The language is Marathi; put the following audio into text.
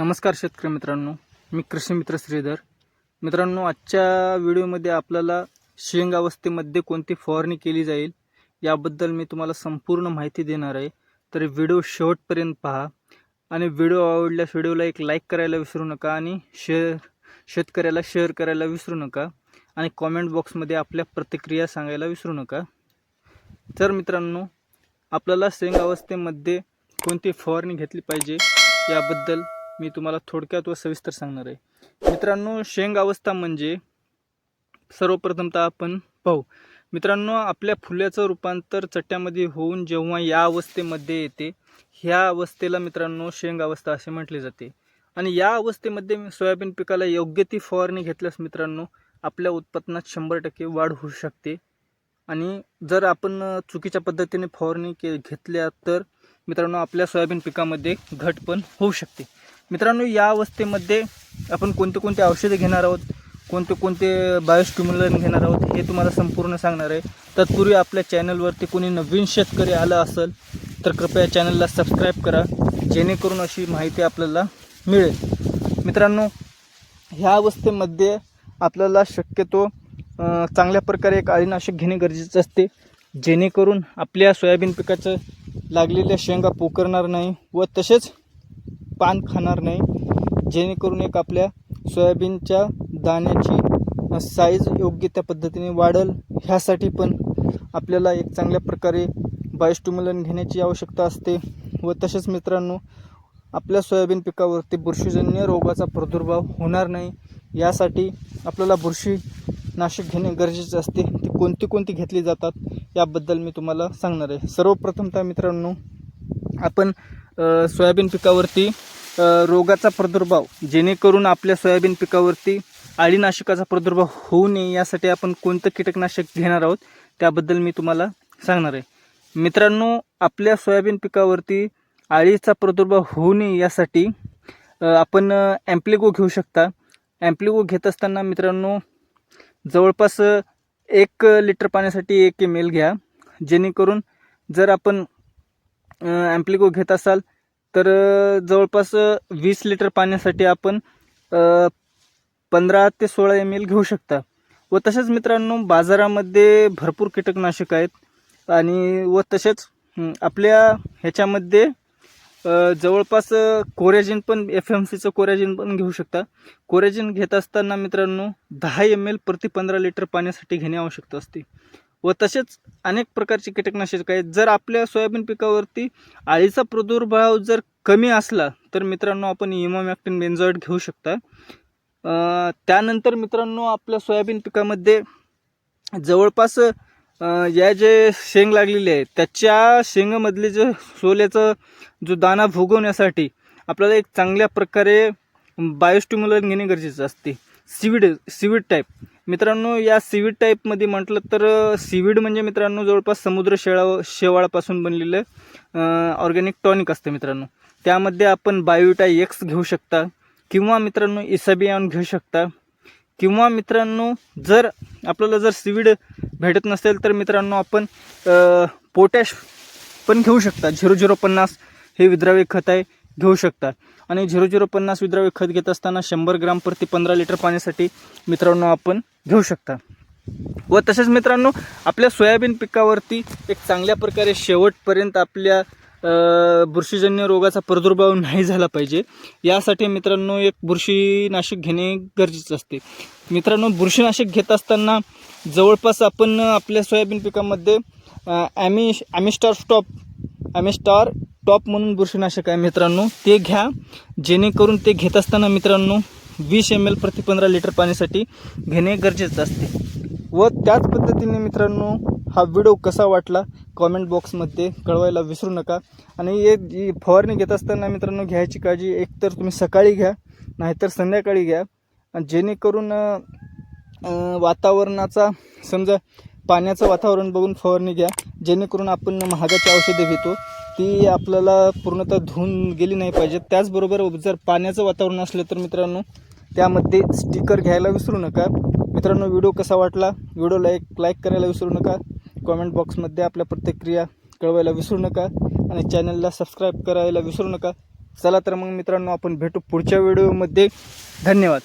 नमस्कार शेतकरी मित्रांनो. मी कृषी मित्र श्रीधर. मित्रांनो आजच्या व्हिडिओमध्ये आपल्याला शेंग अवस्थेमध्ये कोणती फवारणी केली जाईल याबद्दल मी तुम्हाला संपूर्ण माहिती देणार आहे. तर व्हिडिओ शेवटपर्यंत पहा आणि व्हिडिओ आवडल्यास व्हिडिओला एक लाईक करायला विसरू नका आणि शेअर शेतकऱ्याला शेअर करायला विसरू नका आणि कॉमेंट बॉक्समध्ये आपल्या प्रतिक्रिया सांगायला विसरू नका. तर मित्रांनो आपल्याला शेंग अवस्थेमध्ये कोणती फवारणी घेतली पाहिजे याबद्दल मी तुम्हाला थोडक्यात व सविस्तर सांगणार आहे. मित्रांनो शेंग अवस्था म्हणजे सर्वप्रथमतः आपण पाहू. मित्रांनो आपल्या फुल्याचं रूपांतर चट्ट्यामध्ये होऊन जेव्हा या अवस्थेमध्ये येते ह्या अवस्थेला मित्रांनो शेंग अवस्था असे म्हटले जाते. आणि या अवस्थेमध्ये सोयाबीन पिकाला योग्य ती फवारणी घेतल्यास मित्रांनो आपल्या उत्पन्नात शंभर टक्के वाढ होऊ शकते. आणि जर आपण चुकीच्या पद्धतीने फवारणी के घेतल्या तर मित्रांनो आपल्या सोयाबीन पिकामध्ये घट पण होऊ शकते. मित्रांनो या अवस्थेमध्ये आपण कोणते कोणते औषधे घेणार आहोत? कोणते कोणते बायोस्टिम्युलन घेणार आहोत? हे तुम्हाला संपूर्ण सांगणार आहे. तत्पूर्वी आपल्या चॅनलवरती कोणी नवीन शेतकरी आलं असेल तर कृपया चॅनलला सबस्क्राईब करा. जेणेकरून अशी माहिती आपल्याला मिळेल. मित्रांनो ह्या अवस्थेमध्ये आपल्याला शक्यतो चांगल्या प्रकारे एक अळीनाशक घेणे गरजेचं असते. जेणेकरून आपल्या सोयाबीन पिकाचं लागलेल्या शेंगा पोकरणार नाही व तसेच पान खाणार नाही. जेणेकरून एक आपल्या सोयाबीनच्या दाण्याची साईज योग्य त्या पद्धतीने वाढल. ह्यासाठी पण आपल्याला एक चांगल्या प्रकारे बायोस्टिम्युलन घेण्याची आवश्यकता असते. व तसेच मित्रांनो आपल्या सोयाबीन पिकावरती बुरशीजन्य रोगाचा प्रादुर्भाव होणार नाही. यासाठी आपल्याला बुरशी नाशक घेणे गरजेचे असते. ती कोणती कोणती घेतली जातात याबद्दल मी तुम्हाला सांगणार आहे. सर्वप्रथमतः मित्रांनो आपण सोयाबीन पिकावरती रोगाचा प्रादुर्भाव जेणेकरून आपल्या सोयाबीन पिकावरती अळीनाशकाचा प्रादुर्भाव होऊ नये यासाठी आपण कोणतं कीटकनाशक घेणार आहोत त्याबद्दल मी तुम्हाला सांगणार आहे. मित्रांनो आपल्या सोयाबीन पिकावरती अळीचा प्रादुर्भाव होऊ नये यासाठी आपण ॲम्प्लिगो घेऊ शकता. ॲम्प्लिगो घेत असताना मित्रांनो जवळपास एक लिटर पाण्यासाठी एक एम एल घ्या. जेणेकरून जर आपण ॲम्प्लिको घेत असाल तर जवळपास वीस लिटर पाण्यासाठी आपण पंधरा ते सोळा एम एल घेऊ शकता. व तसेच मित्रांनो बाजारामध्ये भरपूर कीटकनाशक आहेत. आणि व तसेच आपल्या ह्याच्यामध्ये जवळपास कोरेजिन कोरॅजिन पण एफ एम सीचं कोरॅजिन पण घेऊ शकता. कोरॅजिन घेत असताना मित्रांनो दहा एम एल प्रति पंधरा लिटर पाण्यासाठी घेणे आवश्यक असते. व तसेच अनेक प्रकारचे कीटकनाशक आहेत. जर आपल्या सोयाबीन पिकावरती आळीचा प्रादुर्भाव जर कमी असला तर मित्रांनो आपण इमोमॅक्टिन बेन्झॉइड घेऊ शकता. त्यानंतर मित्रांनो आपल्या सोयाबीन पिकामध्ये जवळपास या जे शेंग लागलेले आहे त्याच्या शेंगामधले जे सोल्याचं जो दाना भोगवण्यासाठी आपल्याला एक चांगल्या प्रकारे बायोस्टिम्युलर घेणे गरजेचं असते. सीविड सीविड टाईप मित्रांनो या सीविड टाईपमध्ये म्हटलं तर सीविड म्हणजे मित्रांनो जवळपास समुद्र शेळा शेवाळापासून बनलेलं ऑर्गॅनिक टॉनिक असतं मित्रांनो. त्यामध्ये आपण बायोटा एक्स घेऊ शकता किंवा मित्रांनो इसाबियान घेऊ शकता. किंवा मित्रांनो जर आपल्याला जर सीविड भेटत नसेल तर मित्रांनो आपण पोटॅश पण घेऊ शकता. झिरो झिरो पन्नास हे विद्राव्य खत आहे घेऊ शकता. आणि झिरो झिरो पन्नास विद्राव्य खत घेत असताना शंभर ग्राम प्रति पंधरा लिटर पाण्यासाठी मित्रांनो आपण घेऊ शकता. व तसेच मित्रांनो आपल्या सोयाबीन पिकावरती एक चांगल्या प्रकारे शेवटपर्यंत आपल्या बुरशीजन्य रोगाचा प्रादुर्भाव नाही झाला पाहिजे. यासाठी मित्रांनो एक बुरशीनाशक घेणे गरजेचं असते. मित्रांनो बुरशीनाशक घेत असताना जवळपास आपण आपल्या सोयाबीन पिकामध्ये ॲमिश ॲमी ॲमिस्टार स्टॉप ॲमिस्टार टॉप म्हणून बुरशीनाशक आहे मित्रांनो. ते घ्या. जेणेकरून ते घेत असताना मित्रांनो वीस एम एल प्रति पंधरा लिटर पाण्यासाठी घेणे गरजेचं असते. व त्याच पद्धतीने मित्रांनो हा व्हिडिओ कसा वाटला कॉमेंट बॉक्समध्ये कळवायला विसरू नका. आणि हे जी फवारणी घेत असताना मित्रांनो घ्यायची काळजी एकतर तुम्ही सकाळी घ्या नाहीतर संध्याकाळी घ्या. जेणेकरून वातावरणाचा समजा पाण्याचं वातावरण बघून फवारणी घ्या. जेणेकरून आपण महागाची औषधे घेतो. ती आपल्याला पूर्णतः धुवून गेली नाही पाहिजे. त्याचबरोबर जर पाण्याचं वातावरण असलं तर मित्रांनो त्यामध्ये स्टिकर घ्यायला विसरू नका. मित्रांनो व्हिडिओ कसा वाटला? व्हिडिओला एक लाईक करायला विसरू नका. कॉमेंट बॉक्समध्ये आपल्या प्रतिक्रिया कळवायला विसरू नका. आणि चॅनलला सबस्क्राईब करायला विसरू नका. चला तर मग मित्रांनो आपण भेटू पुढच्या व्हिडिओमध्ये. धन्यवाद.